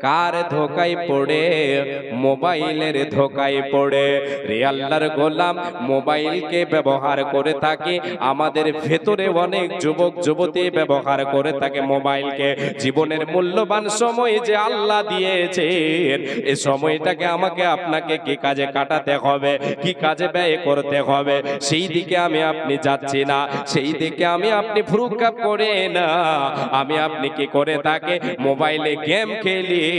কার ধোকায় পড়ে? মোবাইলের ধোকায় পড়ে। রে আল্লাহর গোলাম, মোবাইলকে ব্যবহার করে থাকে। আমাদের ভেতরে অনেক যুবক, যুবতী ব্যবহার করে থাকে মোবাইলকে। জীবনের মূল্যবান সময় যে আল্লাহ দিয়েছেন, এ সময়টাকে আমাকে আপনাকে কি কাজে কাটাতে হবে? কি কাজে ব্যয় করতে হবে? সেই দিকে আমি আপনি যাচ্ছি না। সেই দিকে আমি আপনি ফুরুকাপ করে না। আমি আপনি কি করে থাকে? মোবাইলে গেম খেলি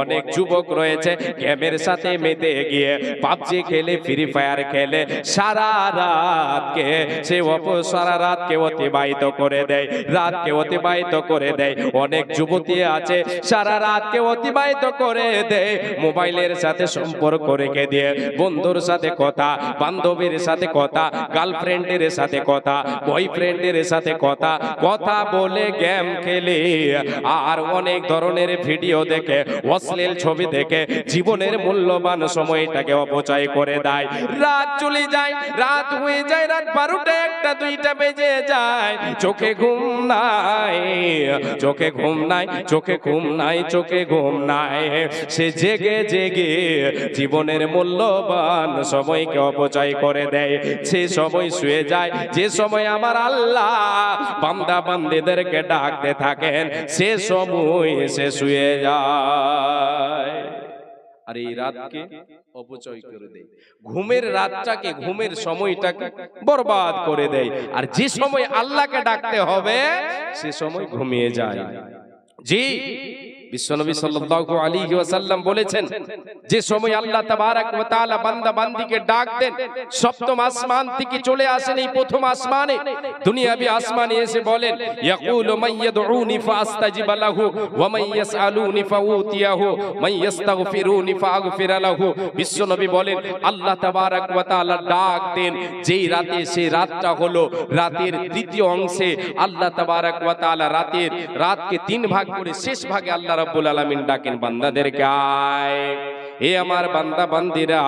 অনেক যুবক রয়েছে, গেমের সাথে মেতে গিয়ে পাবজি খেলে ফ্রি ফায়ার খেলে, সারা রাতকে সে অপ, সারা রাতকে অতিবাহিত করে দেয়, রাতকে অতিবাহিত করে দেয়। অনেক যুবতী আছে, সারা রাতকে অতিবাহিত করে দেয়, মোবাইলের সাথে সম্পর্ক রেখে দিয়ে, বন্ধুর সাথে কথা, বান্ধবীর সাথে কথা, গার্লফ্রেন্ডের সাথে কথা, বয়ফ্রেন্ডের সাথে কথা কথা বলে গেম খেলে, আর অনেক ধরনের ভিডিও দেখে অশ্লীল ছবি দেখে জীবনের মূল্যবান সময়টাকে অপচয় করে দেয়। রাত চলে যায়, রাত হয়ে যায়, রাত বারোটা একটা, দুইটা বেজে যায়। চোখে ঘুম নাই, চোখে ঘুম নাই, চোখে ঘুম নাই, চোখে ঘুম নাই। সে জেগে জেগে জীবনের মূল্যবান সময়কে অপচয় করে দেয়। সে সময় শুয়ে যায়, যে সময় আমার আল্লাহ বান্দা বান্দিদেরকে ডাকতে থাকেন, সে সময় সে শুয়ে যায়। আর এই রাতকে অপচয় করে দেয়। ঘুমের রাতটাকে ঘুমের সময়টাকে বরবাদ করে দেয়। আর যে সময় আল্লাহকে ডাকতে হবে সে সময় ঘুমিয়ে যায়। জি। বিশ্বনবী সাল্লাল্লাহু আলাইহি ওয়াসাল্লাম বলেছেন, যে সময় আল্লাহ তাবারক ওয়া তাআলা বান্দা ডাক দেন, সপ্তম আসমান থেকে চলে আসেন এই প্রথম আসমানে। দুনিয়াবি আসমানে এসে বলেন, ইয়াকুলু ইয়াদউনি ফাস্তাজিব লাহু ওয়া মান ইয়াসআলুনি ফাউতিয়াহু ইস্তাগফিরুনি ফাগফির লাহু। বিশ্বনবী বলেন, আল্লাহ ওয়া তাআলা ডাক দেন, যেই রাতে সেই রাতটা হলো রাতের তৃতীয় অংশে আল্লাহ তাবারক ওয়া তাআলা রাতের রাতকে তিন ভাগ করে শেষ ভাগে আল্লাহ রাব্বুল আলামিন ডাকেন বান্দাদেরকে আয়। এ আমার বান্দা, বান্দিরা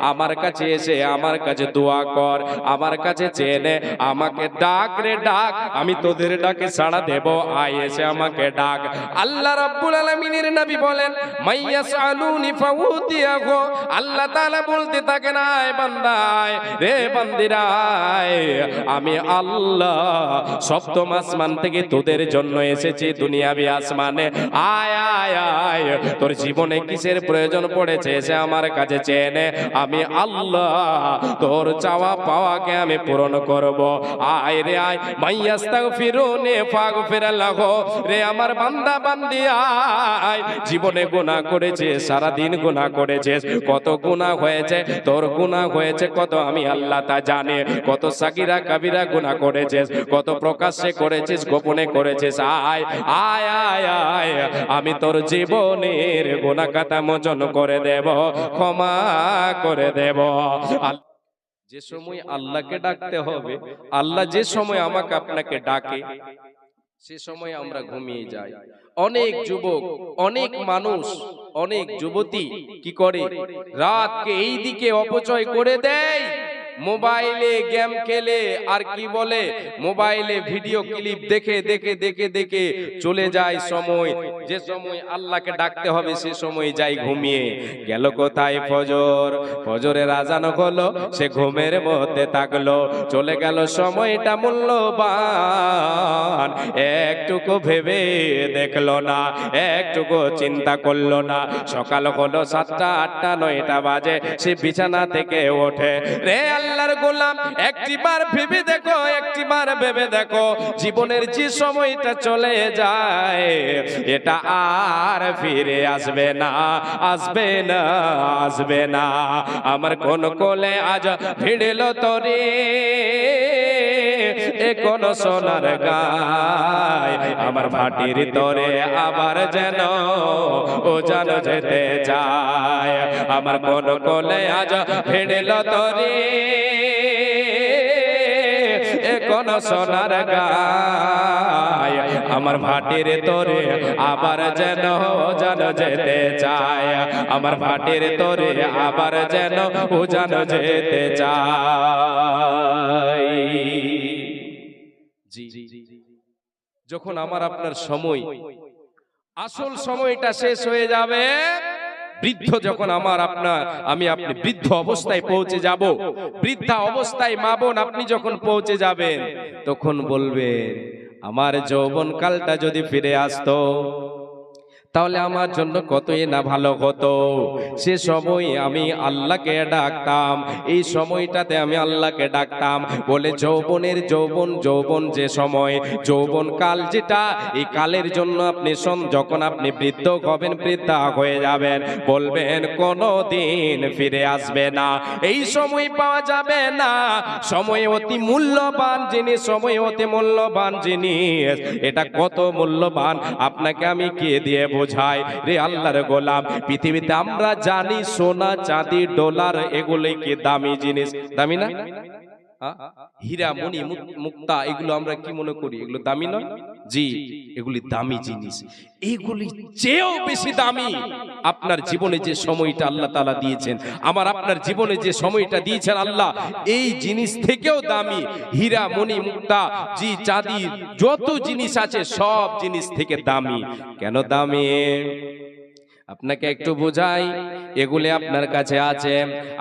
আমার কাছে এসে আমার কাছে দোয়া কর। আমার কাছে চেনে, আমাকে ডাক রে ডাক। আমি তোদের ডাকে সাড়া দেব। আয়, এসে আমাকে ডাক। আল্লাহ রাব্বুল আলামিনের নবী বলেন মাইয়াসআলুনি ফাউতিয়াহু। আল্লাহ তাআলা বলতে আয় বান্দা, আয়। রে বান্দিরা, আয়। আমি আল্লাহ সপ্তম আসমান থেকে তোদের জন্য এসেছি, দুনিয়াবি আসমানে। আয় আয় আয়। তোর জীবনে কিসের প্রয়োজন? পড়েছে এসে আমার কাছে চেনে, আমি আল্লাহ, তোর চাওয়া পাওয়াকে আমি পূরণ করব। আয় রে আয় মাইয়াস্তাগফিরুনি ফাগফিরাল্লাহ রে আমার বান্দা, বান্দি, আয়। জীবনে গুনাহ করেছে সারা দিন গুনাহ করেছিস কত গুনাহ হয়েছে, তোর গুনাহ হয়েছে, কত আমি আল্লাহ তা জানে। কত সাকিরা কাবিরা গুনাহ করেছিস কত প্রকাশ্যে করেছিস গোপনে করেছিস আয় আয় আয় আয়। আমি তোর জীবনের গুনাহ খাতা মোচন করে দেব, ক্ষমা করে দেব। যে সময় আল্লাহকে ডাকতে হবে, আল্লাহ যে সময় আমাকে আপনাকে ডাকে, সে সময় আমরা ঘুমিয়ে যাই। অনেক যুবক, অনেক মানুষ, অনেক যুবতী কি করে? রাতকে এই দিকে অপচয় করে দেয় মোবাইলে গেম খেলে আর কি বলে? মোবাইলে ভিডিও ক্লিপ দেখে দেখে দেখে দেখে চলে যায় সময়। যে সময় আল্লাহকে ডাকতে হবে, সে সময় যাই ঘুমিয়ে। গেল কোথায় ফজর? ফজরের আজান হলো, সে ঘুমের মধ্যে থাকল। চলে গেল সময়টা মূল্যবান। একটুকু ভেবে দেখল না, একটুকু চিন্তা করল না। সকাল হলো সাতটা, আটটা, নয়টা বাজে, সে বিছানা থেকে ওঠে। রে আল্লাহর গোলাম। একটিবার ভেবে দেখো একটিবার ভেবে দেখো, জীবনের যে সময়টা চলে যায়, এটা আর ফিরে আসবে না আসবে না আসবে না। আমার কোন কোলে আজ ভিড়ল তোরে। কোন সোনার গায়, আমার ভাটির তরে আবার যেন ও যেন যেতে চায়। আমার কোন কোলে আজ ভিড়ল তোরে কোন সোনার গায়, আমার ভাটির তোরে আবার যেন যেন যেতে চায়। আমার ভাটির তোরে আবার যেন ও যেন যেতে চায়। জি। যখন আমার আপনার সময় আসল সময়টা শেষ হয়ে যাবে বৃদ্ধ যখন আমার আপনার আমি আপনি বৃদ্ধ অবস্থায় পৌঁছে যাব বৃদ্ধা অবস্থায় মা বোন আপনি যখন পৌঁছে যাবেন তখন বলবেন আমার যৌবন কালটা যদি ফিরে আসতো তাহলে আমার জন্য কতই না ভালো হতো? সে সময় আমি আল্লাহকে ডাকতাম। এই সময়টাতে আমি আল্লাহকে ডাকতাম। বলে যৌবনের যৌবন যৌবন যে সময় যৌবন কাল যেটা এই কালের জন্য আপনি শোন যখন আপনি বৃদ্ধ হবেন বৃদ্ধা হয়ে যাবেন বলবেন কোনো দিন ফিরে আসবে না। এই সময় পাওয়া যাবে না। সময় অতি মূল্যবান জিনিস সময় অতি মূল্যবান জিনিস। এটা কত মূল্যবান? আপনাকে আমি কে দিয়ে বোঝাই রে আল্লাহর গোলাম, পৃথিবীতে আমরা জানি সোনা, চাঁদি, ডলার এগুলোই কি দামি জিনিস? দামি না? হীরা মণি মুক- মুক্তা, এগুলো আমরা কি মনে করি? এগুলো দামি নয়? জি এগুলি দামি জিনিস। এইগুলি চেয়েও বেশি দামি। আপনার জীবনে যে সময়টা আল্লাহ তালা দিয়েছেন আমার আপনার জীবনে যে সময়টা দিয়েছেন আল্লাহ এই জিনিস থেকেও দামি। হীরা মণি মুক্তা জি চাঁদি যত জিনিস আছে সব জিনিস থেকে দামি। কেন দামি? আপনাকে একটু বোঝাই এগুলি আপনার কাছে আছে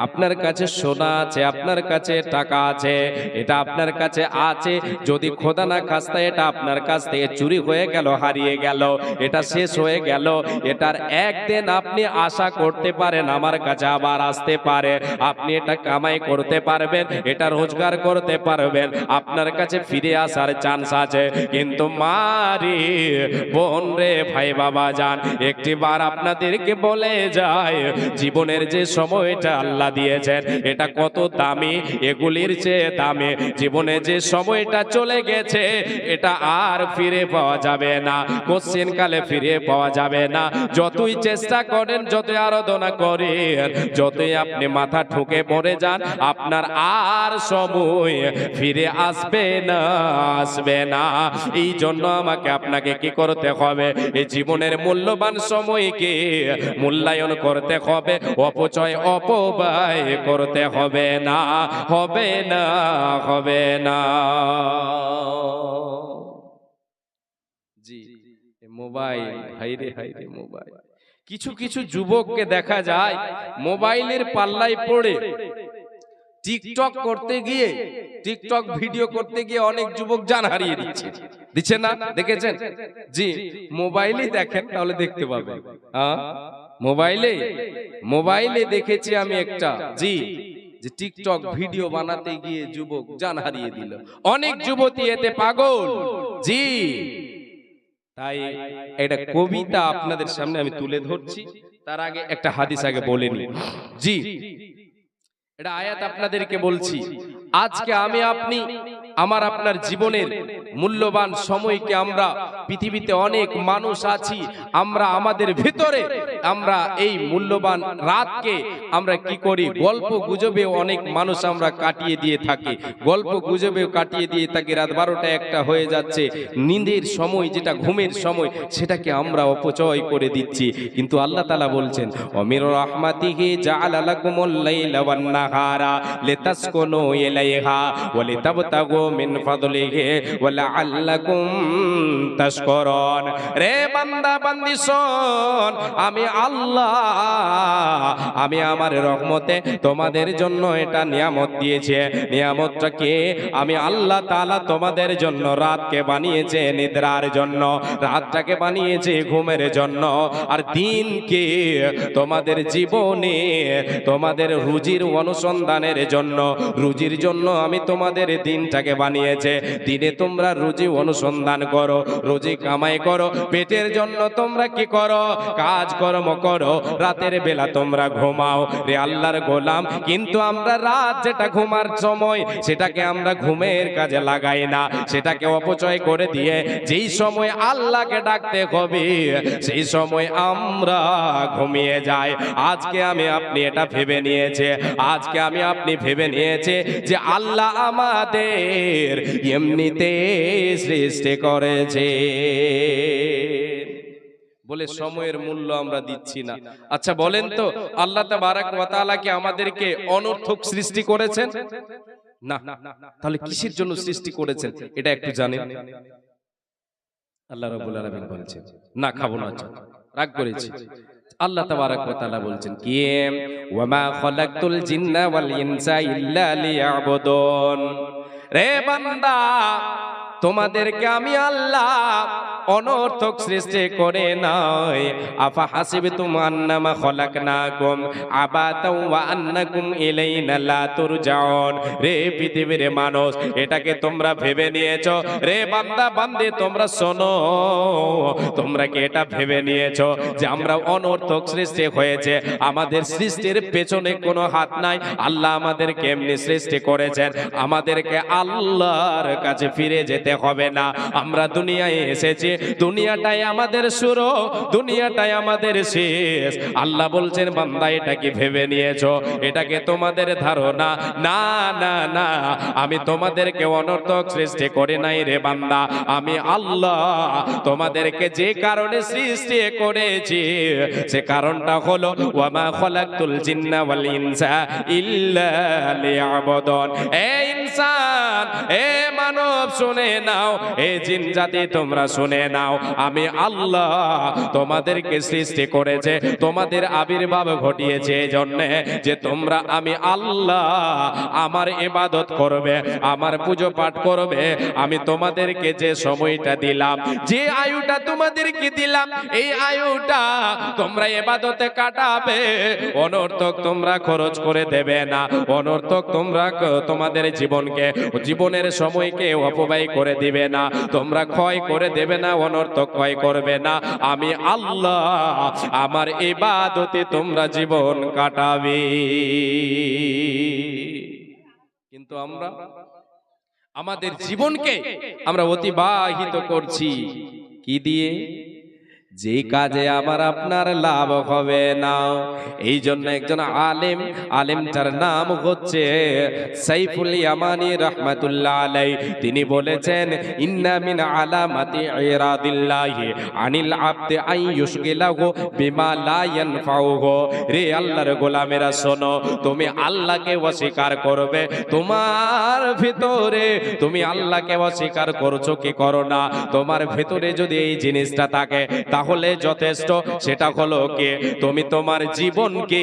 আপনার কাছে সোনা আছে আপনার কাছে টাকা আছে এটা আপনার কাছে আছে যদি খোদা না খাস্তা এটা আপনার কাছ থেকে চুরি হয়ে গেল হারিয়ে গেল এটা শেষ হয়ে গেল এটার একদিন আপনি আশা করতে পারেন আমার কাছে আবার আসতে পারে আপনি এটা কামাই করতে পারবেন এটা রোজগার করতে পারবেন আপনার কাছে ফিরে আসার চান্স আছে কিন্তু মারি বোন রে ভাই বাবা যান একটি বার আপনাদেরকে বলে যায়, জীবনের যে সময়টা আল্লাহ দিয়েছেন, এটা কত দামি, এগুলির চেয়ে দামি। জীবনে যে সময়টা চলে গেছে, এটা আর ফিরে পাওয়া যাবে না, কোশ্চেন কালে ফিরে পাওয়া যাবে না। যতই চেষ্টা করেন, যতই আরাধনা করেন, যতই আপনি মাথা ঠুকে পড়ে যান, আপনার আর সময় ফিরে আসবে না আসবে না। এই জন্য আমাকে আপনাকে কি করতে হবে? এই জীবনের মূল্যবান সময়কে মূল্যায়ন করতে হবে, অপচয়, অপব্যয় করতে হবে না হবে না হবে না। জি মোবাইল মোবাইল। কিছু কিছু যুবককে দেখা যায়, মোবাইলের পাল্লায় পড়ে টিকটক করতে গিয়ে টিকটক ভিডিও করতে গিয়ে অনেক যুবক জান হারিয়ে দিচ্ছে দিচ্ছে না? দেখেছেন? জি মোবাইলে দেখেন তাহলে দেখতে পাবেন। হ্যাঁ? মোবাইলে মোবাইলে দেখেছি আমি একটা জি যে টিকটক ভিডিও বানাতে গিয়ে যুবক জান হারিয়ে দিল। অনেক যুবতী এতে পাগল। জি। তাই এটা কবিতা আপনাদের সামনে আমি তুলে ধরছি। তার আগে একটা হাদিস আগে বলে নি জি। এটা আয়াত আপনাদেরকে বলছি। আজকে আমি আপনি আমার আপনার জীবনের মূল্যবান সময়কে আমরা পৃথিবীতে অনেক মানুষ আছি আমরা আমাদের ভিতরে আমরা এই মূল্যবান রাতকে আমরা কি করি? গল্প গুজবে অনেক মানুষ আমরা কাটিয়ে দিয়ে থাকি। গল্প গুজবেও কাটিয়ে দিয়ে থাকি। রাত বারোটা একটা হয়ে যাচ্ছে। নিন্দের সময়, যেটা ঘুমের সময়, সেটাকে আমরা অপচয় করে দিচ্ছি। কিন্তু আল্লাহ তালা বলছেন, অমির লাআল্লাকুম তাশকুরুন। রে বান্দা আমি আল্লাহ, আমি আমার রহমতে তোমাদের জন্য এটা নিয়ামত দিয়েছে। নিয়ামতটাকে আমি আল্লাহ তাআলা তোমাদের জন্য রাতকে বানিয়েছে নিদ্রার জন্য, রাতটাকে বানিয়েছে ঘুমের জন্য। আর দিনকে তোমাদের জীবনে, তোমাদের রুজির অনুসন্ধানের জন্য। রুজির জন্য আমি তোমাদের দিনটাকে বানিয়েছে। দিনে তোমরা রুজি অনুসন্ধান করো, রুজি কামাই করো, পেটের জন্য তোমরা কি করো? কাজ কর্ম করো, রাতের বেলা তোমরা ঘুমাও। রে আল্লাহর গোলাম, কিন্তু আমরা রাত যেটা ঘুমার সময়, সেটাকে আমরা ঘুমের কাজে লাগাই না। সেটাকে অপচয় করে দিয়ে যেই সময় আল্লাহকে ডাকতে হবে, সেই সময় আমরা ঘুমিয়ে যাই। আজকে আমি আপনি এটা ভেবে নিয়েছে, আজকে আমি আপনি ভেবে নিয়েছে যে আল্লাহ আমাদের এমনিতে সৃষ্টি করেছে। বলে সময়ের মূল্য আমরা দিচ্ছি না। আচ্ছা বলেন তো আল্লাহ ওয়া তাআলা কি আমাদেরকে অনর্থক সৃষ্টি করেছেন? না। তাহলে কিসের জন্য সৃষ্টি করেছেন? এটা একটু জানেন। আল্লাহ রাব্বুল আলামিন বলছেন। না খাব না চল। রাগ করেছি। আল্লাহ তাবারাক ওয়া তাআলা বলছেন কি ওয়ামা খালাকতুল জিন্না ওয়াল ইনসা ইল্লা লিয়াবুদুন। রে বান্দা তোমাদেরকে আমি আল্লাহ অনর্থক সৃষ্টি করে নাই। আফা হাসিবতুম আন্নামা খলাকনাকুম আবাতাও ওয়া আন্নাকুম ইলাইনা লা তুরজাউন। রে পৃথিবীর মানুষ এটাকে তোমরা ভেবে নিয়েছো? রে বান্দা, বান্দে, তোমরা শোনো। তোমরা কি এটা ভেবে নিয়েছো যে আমরা অনর্থক সৃষ্টি হয়েছে? আমাদের সৃষ্টির পেছনে কোনো হাত নাই। আল্লাহ আমাদেরকে এমনি সৃষ্টি করেছেন। আমাদেরকে আল্লাহর কাছে ফিরে যেতে হবে না। আমরা দুনিয়ায় এসেছি, দুনিয়াটাই আমাদের শুরু, দুনিয়াটাই আমাদের শেষ। আল্লাহ বলছেন, বান্দা, এটা কি ভেবে নিয়েছো? এটাকে তোমাদের ধারণা? না না না। আমি তোমাদেরকে অনর্থক সৃষ্টি করে নাই রে বান্দা। আমি আল্লাহ তোমাদেরকে যে কারণে সৃষ্টি করেছি, সে কারণটা হলো, ওয়ামা খলাকতুল জিন্না ওয়াল ইনসা ইল্লা লিয়াবুদুন। এ ইনসান, এ মানব, শুনে নাও। এ জিন জাতি, তোমরা শুনে নাও। আমি আল্লাহ তোমাদেরকে সৃষ্টি করেছে, তোমাদের আবির্ভাব ঘটিয়েছে এই জন্যে যে তোমরা আমি আল্লাহ আমার ইবাদত করবে, আমার পুজো পাঠ করবে। আমি তোমাদেরকে যে সময়টা দিলাম, যে আয়ুটা তোমাদেরকে দিলাম, এই আয়ুটা তোমরা এবাদতে কাটাবে। অনর্থক তোমরা খরচ করে দেবে না। অনর্থক তোমরা তোমাদের জীবনকে, জীবনের সময়কে অপব্যয় করে দিবে না। তোমরা ক্ষয় করে দেবে না, অনর্থ ক্ষয় করবে না। আমি আল্লাহ, আমার ইবাদতে তোমরা জীবন কাটাবে। কিন্তু আমরা, আমাদের জীবনকে আমরা অতিবাহিত করছি। কি দিয়ে? যে কাজে আমার আপনার লাভ হবে না। এই জন্য একজন আলেম, আলেমটার নাম হচ্ছে সাইফুল ইয়ামানি রহমাতুল্লাহ আলাই তিনি বলেছেন, ইন্না মিন আলামাতি ইরাদিল্লাহি আনিল আবদি আই ইউশগিলাহু বিমা লা ইয়ানফাউহু। রে আল্লাহর গোলামেরা, শোনো, তুমি আল্লাহকে অস্বীকার করবে। তোমার ভিতরে তুমি আল্লাহকে অস্বীকার করছ কি করো না? তোমার ভিতরে যদি এই জিনিসটা থাকে তাহলে যথেষ্ট। সেটা হলো কি? তুমি তোমার জীবনকে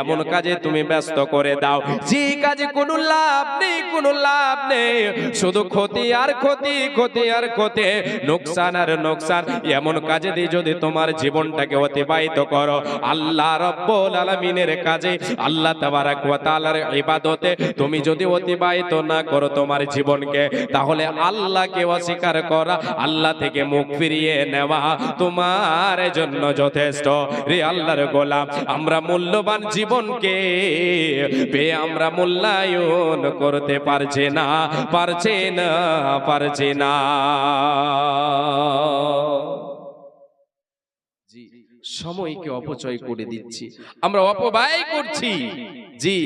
এমন কাজে তুমি ব্যস্ত করে দাও। যে কাজে কোনো লাভ নেই কোনো লাভ নেই। শুধু ক্ষতি আর ক্ষতি ক্ষতি আর ক্ষতি নোকসান আর নোকসান। এমন কাজে দিয়ে যদি তোমার জীবনটাকে অতিবাহিত করো আল্লাহ রব্বুল আলামিনের কাজে আল্লাহ তাবারাক ওয়া তাআলার ইবাদতে তুমি যদি অতিবাহিত না করো তোমার জীবনকে তাহলে আল্লাহকে অস্বীকার করা আল্লাহ থেকে মুখ ফিরিয়ে নেওয়া। তোমার জন্য যথেষ্ট। রে আল্লাহর গোলাম, আমরা মূল্যবান জীবনকে পেয়ে আমরা মূল্যায়ন করতে পারছে না পারছে না পারছে না। সময়কে অপচয় করে দিচ্ছি। আমরা অপব্যয় করছি। জি,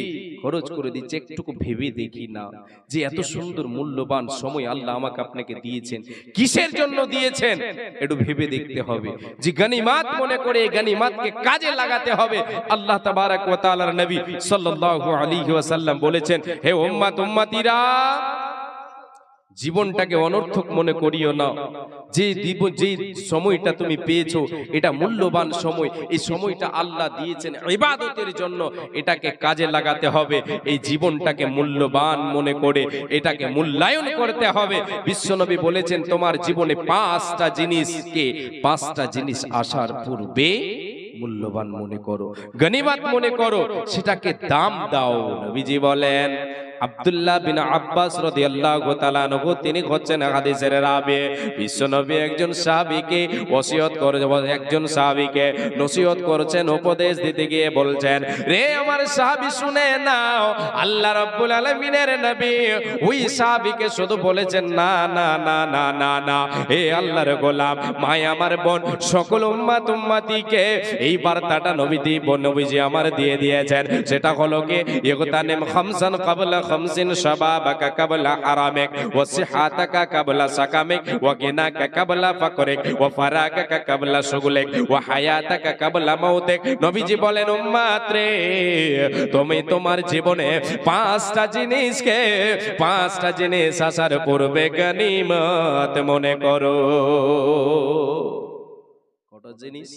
খরচ করে দিচ্ছে, একটুকু ভেবে দেখি না। যে এত সুন্দর, মূল্যবান সময় আল্লাহ আমাকে আপনাকে দিয়েছেন। কিসের জন্য দিয়েছেন? একটু ভেবে দেখতে হবে। যে গানিমাত মনে করে এই গানিমাতকে কাজে লাগাতে হবে। আল্লাহ তাবারাক ওয়া তাআলার নবী সাল্লাল্লাহু আলাইহি ওয়াসাল্লাম বলেছেন, হে উম্মাত, উম্মাতিরা জীবনটাকে অনর্থক মনে করিও না। যে দিব, যে সময়টা তুমি পেয়েছ, এটা মূল্যবান সময়। এই সময়টা আল্লাহ দিয়েছেন ইবাদতের জন্য। এটাকে কাজে লাগাতে হবে। এই জীবনটাকে মূল্যবান মনে করে, এটাকে মূল্যায়ন করতে হবে। বিশ্বনবী বলেছেন, তোমার জীবনে পাঁচটা জিনিসকে, পাঁচটা জিনিস আসার পূর্বে মূল্যবান মনে করো। গনিমাত মনে করো, সেটাকে দাম দাও। নবীজি বলেন আব্দুল্লাহ বিন আব্বাস রাদিয়াল্লাহু তাআলা আনহু, তিনি হচ্ছেন হাদিসের রাবি। বিশ্বনবী একজন সাহাবীকে ওসিয়ত করে একজন সাহাবীকে নসিহত করেছেন, উপদেশ দিতে গিয়ে বলছেন, রে আমার সাহাবী, শুনে নাও, আল্লাহ রাব্বুল আলামিনের নবী, ওই সাহাবীকে শুধু বলেছেন, না না না না না না, হে আল্লাহর গোলাম মাই আমার বোন, সকল উম্মাত উম্মাতিকে এই বার্তাটা নবীজি নবীজি আমার দিয়ে দিয়েছেন। সেটা হলো কি, ইগতানিম খামসান ক্বাবলা خمس شبابك قبل حرامك وصحتك قبل سقمك وغناك قبل فقرك وفراغك قبل شغلك وحياتك قبل موتك নবীজি বলেন উম্মাত রে তুমি তোমার জীবনে পাঁচটা জিনিসকে পাঁচটা জিনিস আসার পূর্বে গনিমত মনে করো কত জিনিস